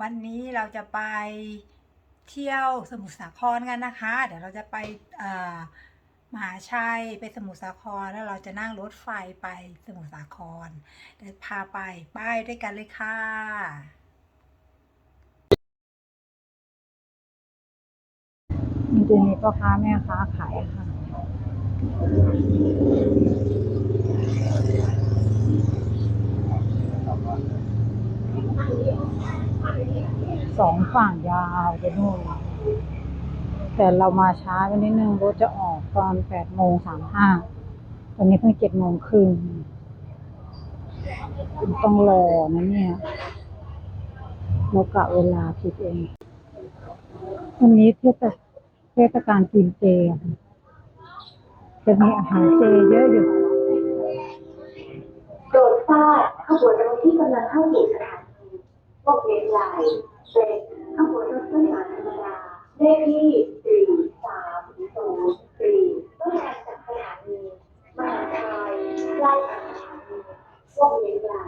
วันนี้เราจะไปเที่ยวสมุทรสาครกันนะคะ เดี๋ยวเราจะไปเอ่อมหาชัยไปสมุทรสาครแล้วเราจะนั่งรถไฟไปสมุทรสาคร เดี๋ยวพาไปไปด้วยกันเลยค่ะมันจะมีพ่อค้าแม่ค้าขายอาหาร สองฝั่งยาวไปนู่นแต่เรามาช้าไปนิดนึงรถจะออกตอนแปดโมงสามห้าตอนนี้เพิ่งเจ็ดโมงครึ่งต้องรอนะเนี่ยเรากะเวลาผิดเองวันนี้เทศเทศกาลกินเจ จะมีอาหารเจเยอะอยู่โปรดทราบขบวนรถที่กำลังเข้าสู่สถาน พวกเลี้ยงใหญ่เป็นข้างบวนรถโดยสารธรรมดาเลขที่สี่สามศูนย์สี่ต้นทางจากสถานีมหาชัยใกล้สถานีพวกเลี้ยงใหญ่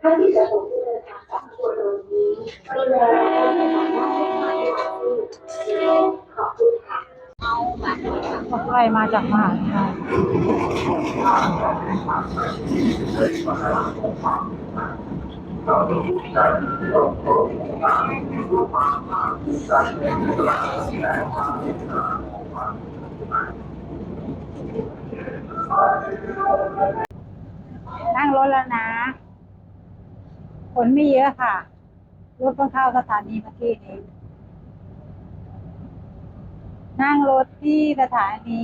ท่านที่จะส่งผู้เดินทางจากขบวนรถนี้ดูแลและสามารถเช็คหมายเลขขอบคุณค่ะก็ใกล้มาจากมหาชัย นั่งรถแล้วนะ คนไม่เยอะค่ะ รถเพิ่งเข้าสถานีเมื่อกี้นี้ นั่งรถที่สถานี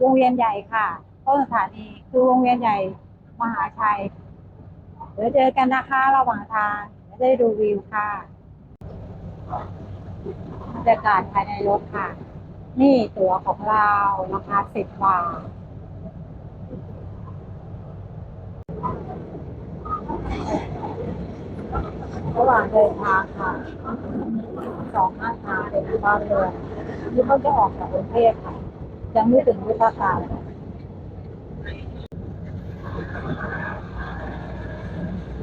วงเวียนใหญ่ค่ะ ต้นสถานีคือวงเวียนใหญ่ มหาชัย เดี๋ยวเจอกันนะคะระหว่างทางจะได้ดูวิวค่ะบรรยากาศภายในรถค่ะ นี่ตั๋วของเราราคาสิบบาทระหว่างเดินทางค่ะสองข้างทางเป็นบ้านเรือนที่เขาจะออกจากกรุงเทพค่ะ ยังไม่ถึงวิทยาการ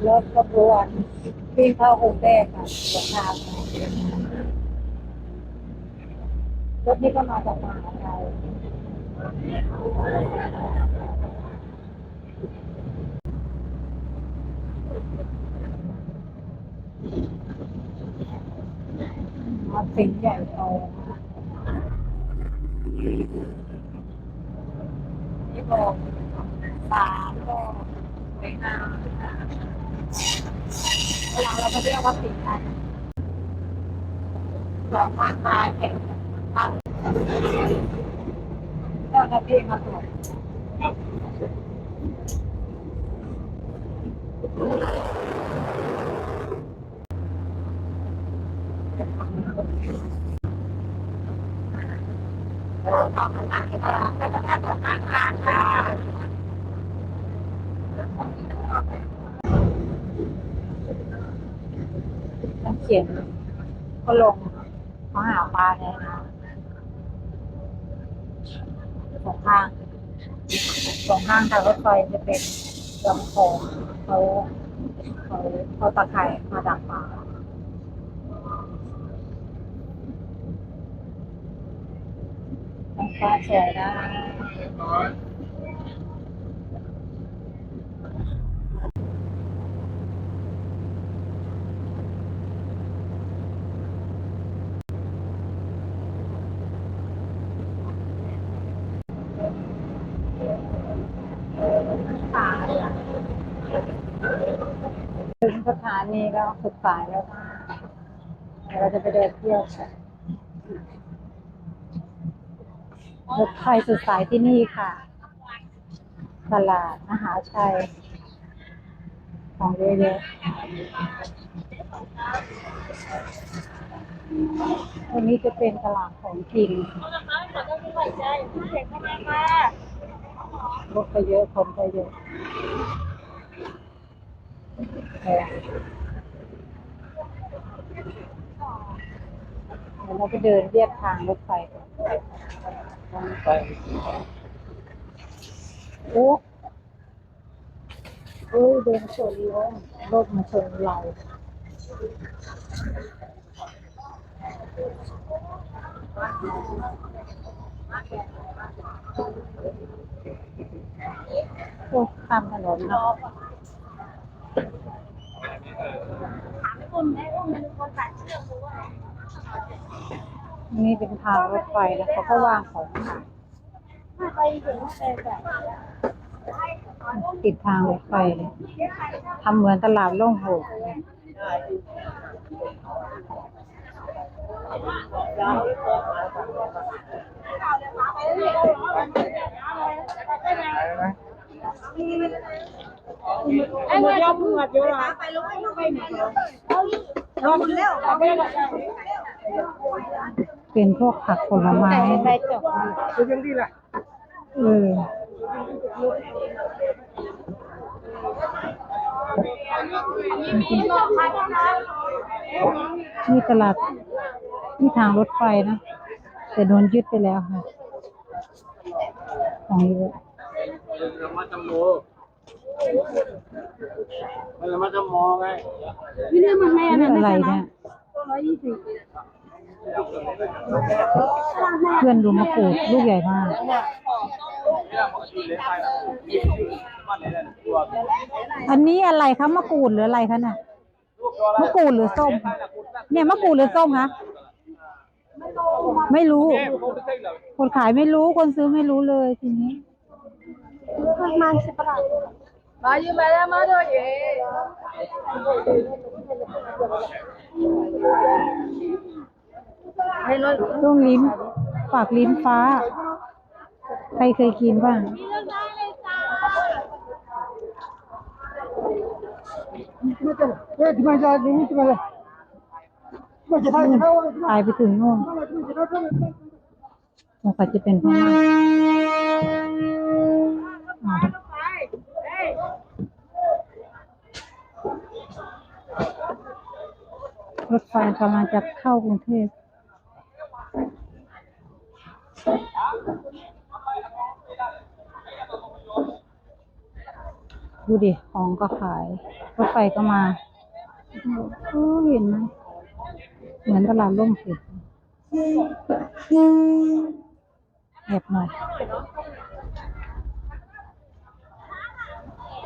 รถขบวนวิ่งเข้ากรุงเทพค่ะสวนทางรถนี้ก็มาจากมหาลัยมาสิงใหญ่โตนี่บอกสามก็สวยงาม เวลาเราไปเรียกว่าสิงห์กันสองมาตายแข่งกันเจ้าหน้าที่มาตรวจน้ำเขียนก็ลงเขาหาปลาในน้ำสองข้างสองข้างทางรถไฟจะเป็นลำคลองเขาเขาเขาตะไคร่มาดักปลาท้องฟ้าสวยนะ ถึงสถานีแล้วสุดสายแล้วค่ะเดี๋ยวเราจะไปเดินเที่ยวกันรถไฟสุดสายที่นี่ค่ะ ตลาดมหาชัย ของเยอะๆวันนี้จะเป็นตลาดของกินรถก็เยอะคนก็เยอะ เดี๋ยวเราไปเดินเรียบทางรถไฟก่อนโอ้โอ้ยเดินชนล้มรถมาชนเราโอ้ข้ามถนนเนาะ นี่เป็นทางรถไฟนะเขาก็วางของขายติดทางรถไฟเลยทำเหมือนตลาดโล่งโหด เลยเป็นพวกผักผลไม้เออนี่ตลาดนี่ทางรถไฟนะ แต่โดนยึดไปแล้วค่ะของเยอะ ระมัดจำโมมันระมัดจำโมไงนี่อะไรเนี่ยเพื่อนดูมะกรูดลูกใหญ่มากอันนี้อะไรคะมะกรูดหรืออะไรคะน่ะมะกรูดหรือส้ม เนี่ยมะกรูดหรือส้มคะไม่รู้ คนขายไม่รู้คนซื้อไม่รู้เลยทีนี้ ช่วงลิ้นปากลิ้นฟ้า ใครเคยกินบ้าง ตายไปถึงนู่นสงสัยจะเป็นพม่าอ่า รถไฟกำลังจะเข้ากรุงเทพดูดิ ของก็ขาย รถไฟก็มาโอ้เห็นไหมเหมือนตลาดร่มสิแอบหน่อย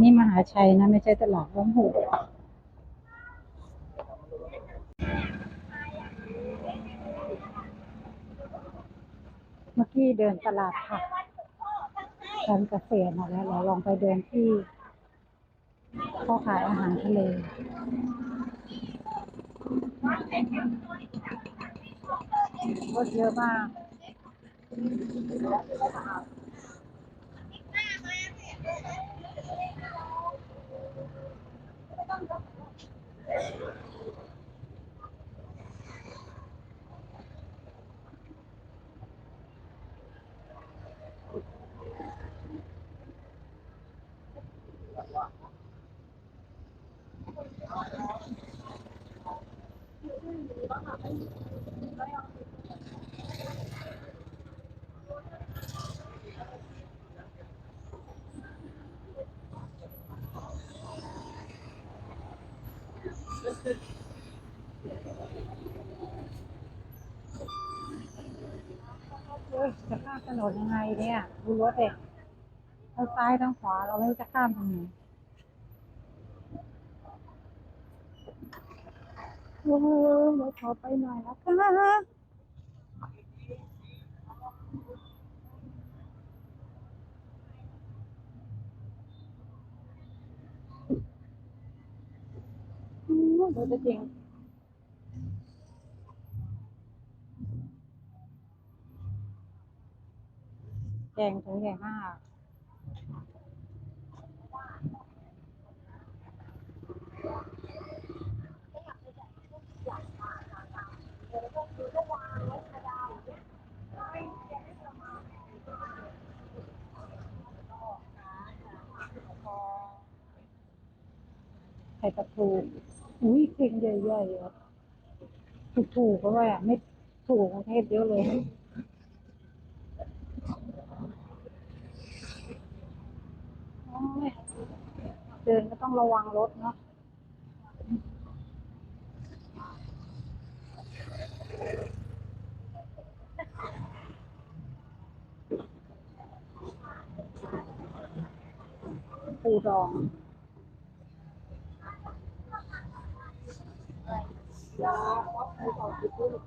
นี่มหาชัยนะ ไม่ใช่ตลาดร่มหุบเมื่อกี้เดินตลาดผักการเกษตรมาแล้วเราลองไปเดินที่เขาขายอาหารทะเลรถเยอะมาก เฮ้ยจะข้ามถนนยังไงเนี่ยดูรถเด็กทั้งซ้ายทั้งขวาเราไม่รู้จะข้ามทางไหนโอ้โหเราขอไปหน่อยนะคะ หนูจจริงแกงถุงใหญ่มากไข่ตะาทู อุ้ยเข่งใหญ่ๆอะถูกถูกๆก็ว่าไม่ถูกประเทศเยอะเลย เดินก็ต้องระวังรถเนาะ ปูดอง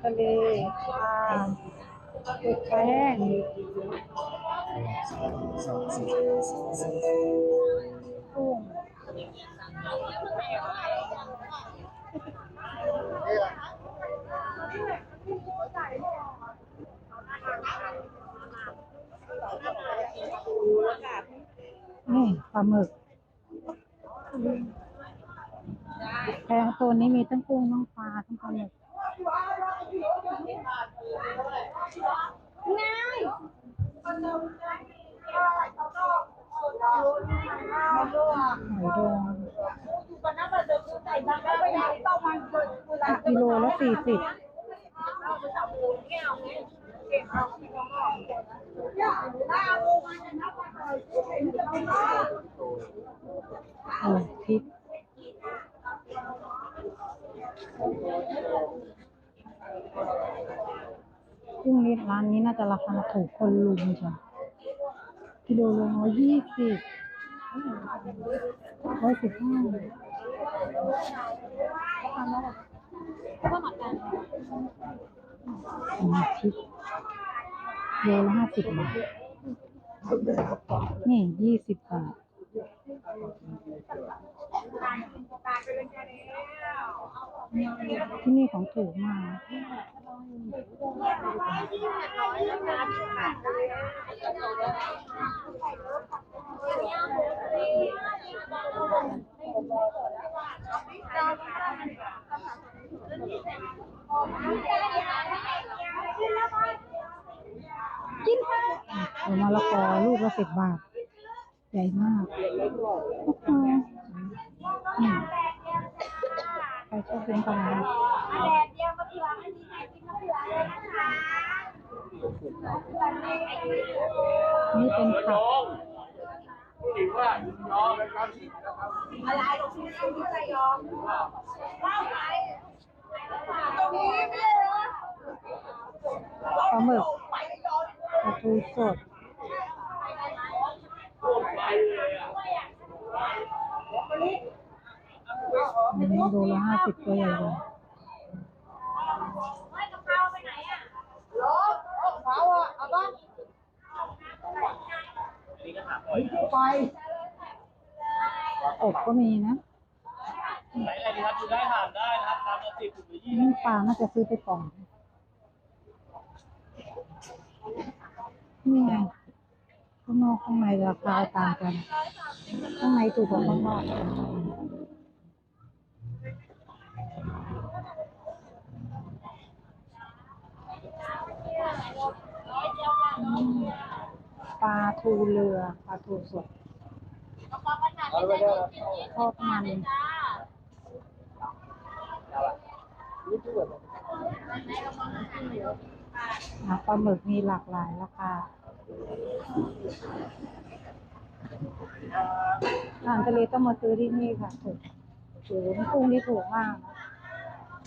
ทะเลปลาเป็ดแป้งกุ้งนี่ปลาหมึกแพงตัวนี้มีทั้งกุ้งทั้งปลาทั้งปลาหมึก หอยกิโลละสี่สิบโอ้พริก กุ้งนี้ร้านนี้น่าจะราคาถูกคนลุมจ้ะกิโลละร้อยยี่สิบร้อยสิบห้าอืมพริกโลละห้าสิบบาท นี่ยี่สิบบาท ที่นี่ของถูกมากหัวมะละกอลูกละสิบบาท ใหญ่มากโอ้โห อืมใครชอบเป็นปลาร้านี่เป็นผักผู้หญิงว่าน้องนะครับนะครับปลาหมึกปลาทูสดไปเลยอะ อันนี้โลละห้าสิบตัวใหญ่เลยนี่ก็ถามบ่อยนะอบก็มีนะไหนอะไรดีครับดูได้ถามได้นะครับตามละสิบถึงยี่สิบนี่ปลาน่าจะซื้อไปก่อนนี่ไงข้างนอกข้างในราคาต่างกัน ข้างในถูกกว่าข้างนอกอืม ปลาทูเรือปลาทูสดเอาไปเถอะทอดมันปลาหมึกมีหลากหลายราคาอาหารทะเลต้องมาซื้อที่นี่ค่ะถูกโอ้โหนี่กุ้งนี่ถูกมาก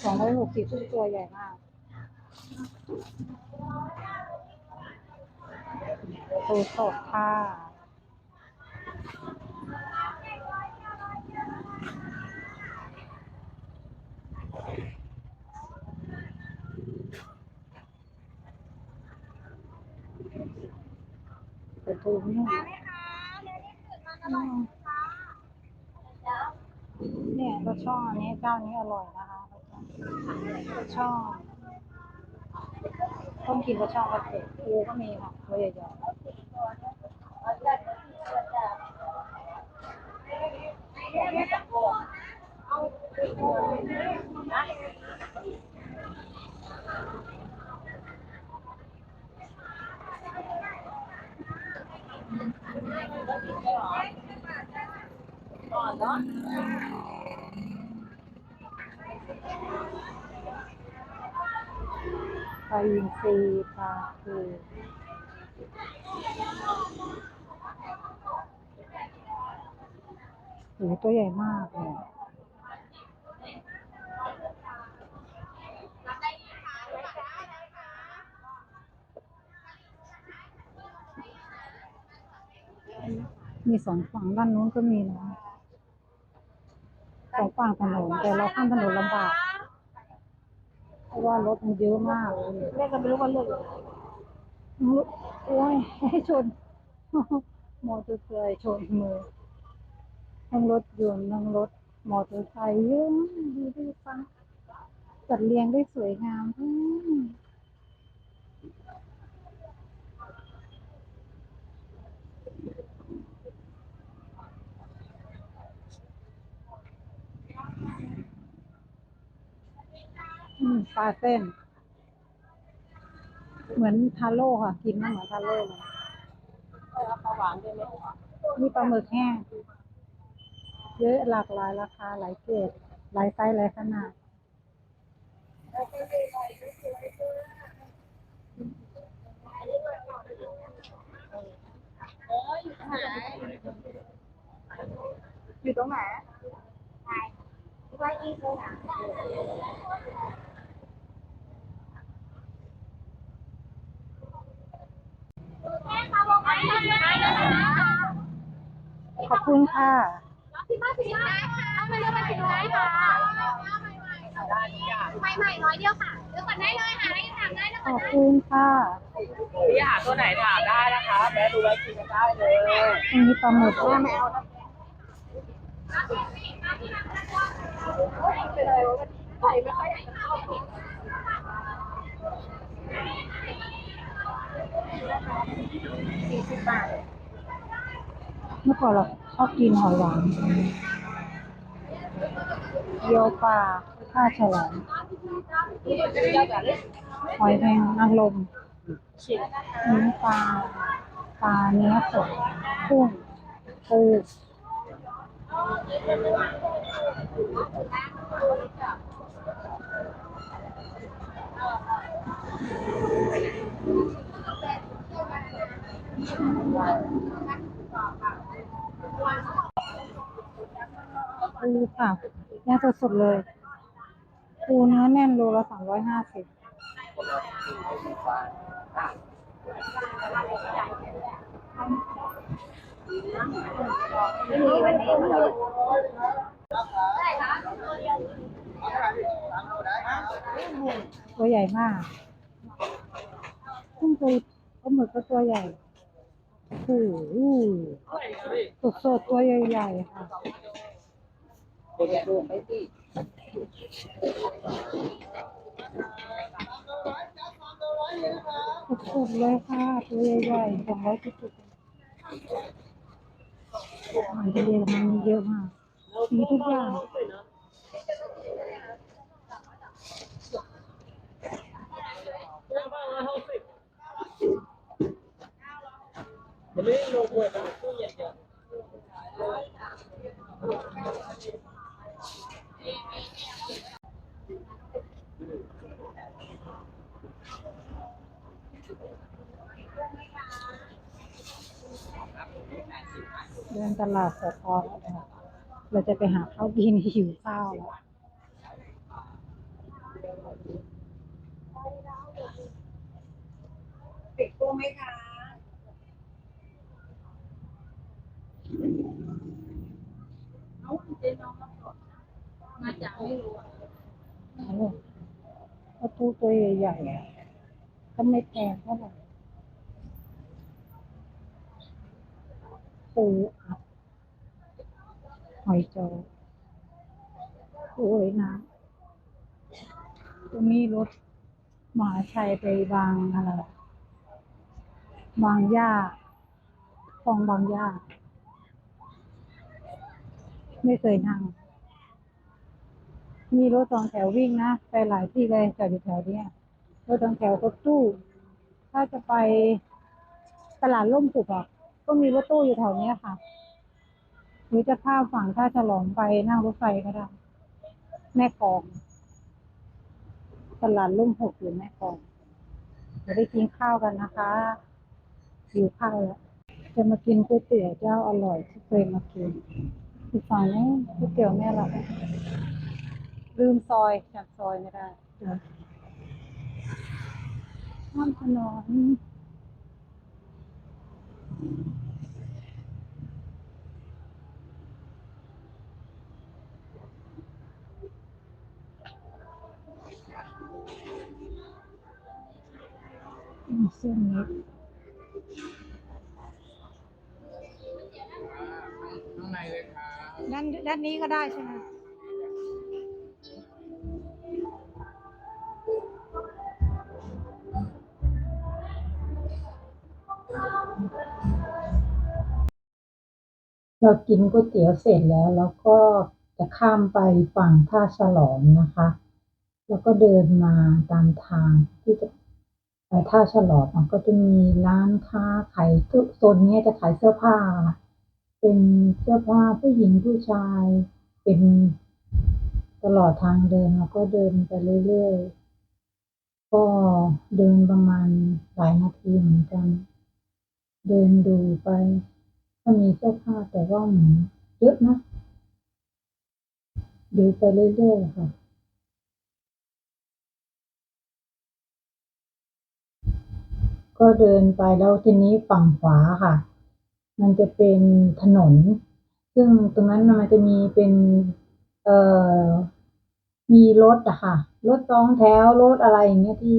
สองร้อยหกสิบตัวใหญ่มาก ปูสดค่ะเปิดตูนี่เนี่ยรสชอบอันนี้เจ้านี้อร่อยนะคะชอบ ต้มกินรสช่องก็เผ็ดปูก็มีค่ะตัวใหญ่ๆปลา อินทรีปลาคือโหตัวใหญ่มากเลยมีสองฝั่งด้านนู้นก็มีนะสองฝั่งถนนแต่เราข้ามถนนลำบากะว่ารถมันเยอะมากแม่ก็ไม่รู้ว่าเลือกโอ้ยให้ชนมอเตอร์ไซค์ชนมือทั้งรถยนต์ทั้งรถมอเตอร์ไซค์เยอะดูดิฟังจัดเรียงได้สวยงามอืม อืมปลาเส้น เหมือนทาโร่ค่ะ กินมันเหมือนทาโร่เลยมีปลาหมึกแห้งเยอะหลากหลายราคาหลายเกรดหลายไซส์หลายขนาดอยู่ตรงไหน ขอบคุณค่ะพี่ป้าสินค้าค่ะเอาไปเลือกมาสินค้าค่ะใหม่ๆร้อยเดียวค่ะเลือกก่อนได้เลยค่ะได้ถามได้แล้วขอบคุณค่ะพี่หาตัวไหนถามได้นะคะแม่ดูไว้กินกันได้เลยอันนี้ปลาหมึกเมื่อ เมื่อก่อนเราชอบกินหอยหวานเยียวปลาข้าฉลามหอยแมงนางรมเนื้อปลาปลาเนื้อสดกุ้งปู ปูค่ะย่างสดๆเลย ปูเนื้อแน่นโลละสามร้อยห้าสิบตัวใหญ่มากขึ้นไปปลาหมึกก็ตัวใหญ่ โอ้โหสดสดตัวใหญ่ๆค่ะสดๆเลยค่ะ ตัวใหญ่ๆสองร้อยสิบอาหารทะเลมันเยอะมากมีทุกอย่าง มันไม่ลงเลยมันตู้เย็นเยอะ เดินต ลาดสดพอแล้วนะคะเราจะไปหาข้าวบินหิวข้าวแล้วติดตู้ไหมคะน้องเจน้องมาจากไม่รู้ประตูตัวใหญ่ๆก็ไม่แพงเท่าไหร่ปูอัด หอยจอโอ้ยนะตรงนี้รถมหาชัยไปบางอะไรวะบางย่าคลองบางย่า ไม่เคยนั่ง มีรถสองแถววิ่งนะ ไปหลายที่เลยจอดอยู่แถวเนี้ยรถสองแถวรถตู้ ถ้าจะไปตลาดร่มปุกอะก็มีรถตู้อยู่แถวเนี้ยค่ะ รือจะข้ามฝั่งท่าฉลอมไปนั่งรถไฟก็ได้ แม่กองตลาดร่มหกหรือแม่กองเดี๋ยวไปกินข้าวกันนะคะหิวข้าวแล้วจะมากินก๋วยเตี๋ยวเจ้าอร่อยที่เคยมากินอีกฝั่งนี้ก๋วยเตี๋ยวแม่เราลืมซอยจำซอยไม่ได้เดี๋ยวข้ามถนน เส้นนี้ข้างในเลยครับด้านด้านนี้ก็ได้ใช่ไหมเรากินก๋วยเตี๋ยวเสร็จแล้ว แล้วก็จะข้ามไปฝั่งท่าฉลอมนะคะ แล้วก็เดินมาตามทางที่จะ ท่าฉลอมมันก็จะมีร้านค้าขายโซนนี้จะขายเสื้อผ้า เป็นเสื้อผ้าผู้หญิงผู้ชาย เป็นตลอดทางเดินแล้วก็เดินไปเรื่อยๆ ก็เดินประมาณหลายนาทีเหมือนกัน เดินดูไป ก็มีเสื้อผ้าแต่ว่าเหมือนเยอะนะ ดูไปเรื่อยๆค่ะ ก็เดินไปแล้วทีนี้ฝั่งขวาค่ะ มันจะเป็นถนน ซึ่งตรงนั้นมันจะมีเป็น เอ่อ มีรถอะค่ะ รถสองแถว รถอะไรอย่างเงี้ยที่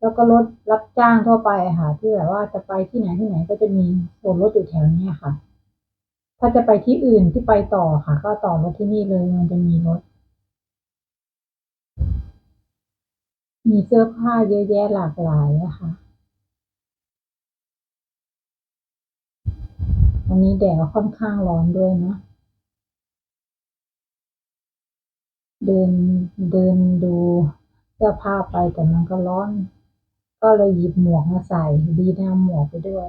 แล้วก็รถรับจ้างทั่วไปค่ะ ที่แบบว่าจะไปที่ไหนที่ไหนก็จะมีโซนรถอยู่แถวเนี้ยค่ะ ถ้าจะไปที่อื่นที่ไปต่อค่ะ ก็ต่อรถที่นี่เลย มันจะมีรถ มีเสื้อผ้าเยอะแยะหลากหลายอะคะ วันนี้แดดก็ค่อนข้างร้อนด้วยนะ เดินเดินดูเสื้อผ้าไปแต่มันก็ร้อน ก็เลยหยิบหมวกมาใส่ ดีนะเอาหมวกไปด้วย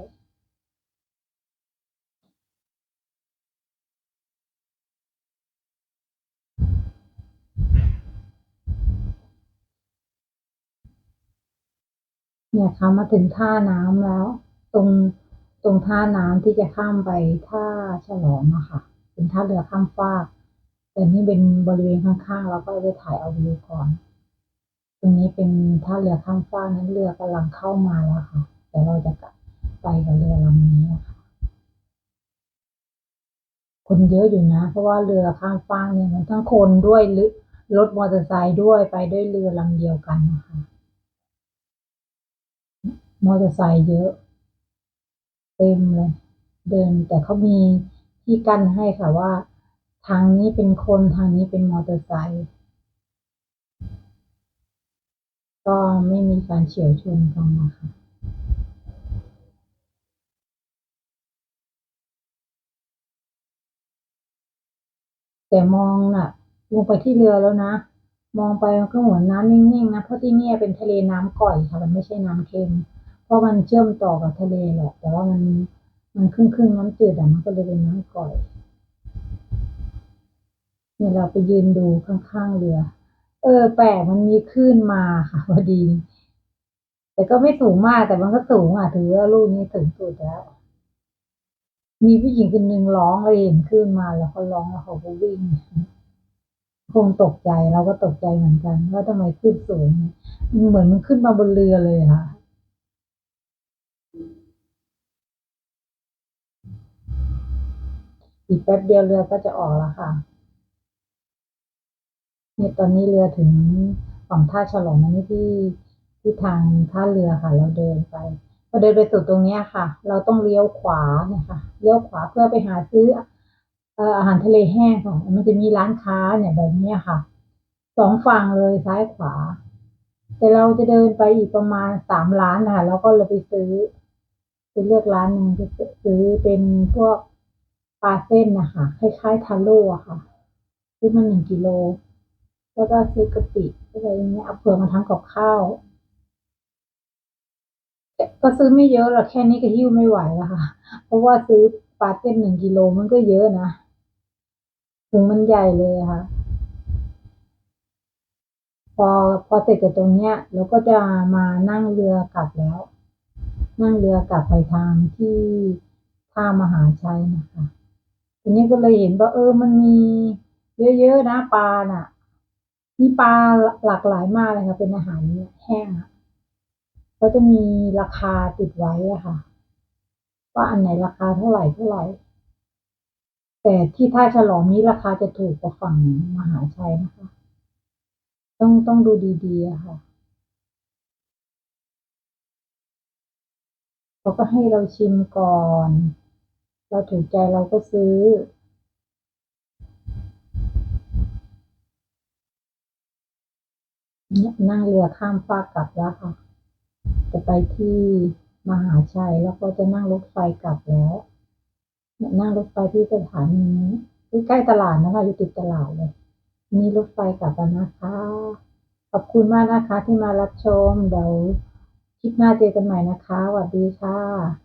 เนี่ยค่ะมาถึงท่าน้ำแล้ว ตรง ตรงท่าน้ำที่จะข้ามไปท่าฉลองอะค่ะ เป็นท่าเรือข้ามฟาก แต่นี่เป็นบริเวณข้างๆเราก็เลยถ่ายเอาวิวก่อน ตรงนี้เป็นท่าเรือข้ามฟากนั้นเรือกำลังเข้ามาแล้วค่ะแต่เราจะกลับไปกับเรือลำนี้ค่ะ คนเยอะอยู่นะ เพราะว่าเรือข้ามฟากเนี่ยมันทั้งคนด้วยหรือรถมอเตอร์ไซค์ด้วยไปด้วยเรือลำเดียวกันนะคะ มอเตอร์ไซค์เยอะ เต็มเลยเดินแต่เขามีที่กั้นให้ค่ะว่า ทางนี้เป็นคนทางนี้เป็นมอเตอร์ไซค์ก็ไม่มีการเฉียวชนกันนะคะแต่มองน่ะลงไปที่เรือแล้วนะ มองไปมันก็เหมือนน้ำนิ่งๆนะเพราะที่นี่เป็นทะเลน้ำก่อยค่ะ มันไม่ใช่น้ำเค็ม เพราะมันเชื่อมต่อกับทะเลแหละ แต่ว่ามันมันครึ่งครึ่งน้ำจืดอะมันก็เลยเป็นน้ำก่อยเนี่ยเราไปยืนดูข้างๆเรือ เออ แปลกมันมีคลื่นมาค่ะพอดี แต่ก็ไม่สูงมากแต่มันก็สูงอะถือว่าลูกนี้ถึงสุดแล้ว มีผู้หญิงคนหนึ่งร้องเลยเห็นคลื่นมาแล้วเขาร้องแล้วเขาก็วิ่งคงตกใจเราก็ตกใจเหมือนกันว่าทำไมขึ้นสูงเนี่ยเหมือนมันขึ้นมาบนเรือเลยค่ะ อีกแป๊บเดียวเรือก็จะออกแล้วค่ะ เนี่ยตอนนี้เรือถึงฝั่งท่าฉลองอันนี้ที่ที่ทางท่าเรือค่ะ เราเดินไปก็อเดินไปสุดตรงนี้ค่ะ เราต้องเลี้ยวขวาเนี่ยค่ะเลี้ยวขวาเพื่อไปหาซื้ออาหารทะเลแห้งค่ะ มันจะมีร้านค้าเนี่ยแบบนี้ค่ะสองฝั่งเลยซ้ายขวา แต่เราจะเดินไปอีกประมาณสามร้านนะคะแล้วก็เราไปซื้อไปเลือกร้านหนึ่งจะซื้อเป็นพวก ปลาเส้นนะคะคล้ายๆทาโร่อะค่ะ ซื้อมาหนึ่งกิโล แล้วก็ซื้อกะปิอะไรอย่างเงี้ยเอาเผื่อมาทำกับข้าวก็ซื้อไม่เยอะหรอกแค่นี้ก็หิ้วไม่ไหวแล้วค่ะ เพราะว่าซื้อปลาเส้นหนึ่งกิโลมันก็เยอะนะถุงมันใหญ่เลยค่ะ พอพอเสร็จจากตรงเนี้ยเราก็จะมานั่งเรือกลับแล้ว นั่งเรือกลับไปทางที่ท่ามหาชัยนะคะ ทีนี้ก็เลยเห็นว่าเออมันมีเยอะๆนะปลาน่ะ มีปลาหลากหลายมากเลยค่ะเป็นอาหารแห้งอะก็จะมีราคาติดไว้อะค่ะ ว่าอันไหนราคาเท่าไหร่เท่าไหร่ แต่ที่ท่าฉลอมนี้ราคาจะถูกกว่าฝั่งมหาชัยนะคะ ต้องต้องดูดีๆค่ะเขาก็ให้เราชิมก่อน เราถูกใจเราก็ซื้อ เนี่ยนั่งเรือข้ามฟากกลับแล้วค่ะ จะไปที่มหาชัยแล้วก็จะนั่งรถไฟกลับแล้วเนี่ยนั่งรถไฟที่สถานีนี้ใกล้ตลาดนะคะอยู่ติดตลาดเลยนี่รถไฟกลับแล้วนะคะ ขอบคุณมากนะคะที่มารับชมเดี๋ยวคลิปหน้าเจอกันใหม่นะคะสวัสดีค่ะ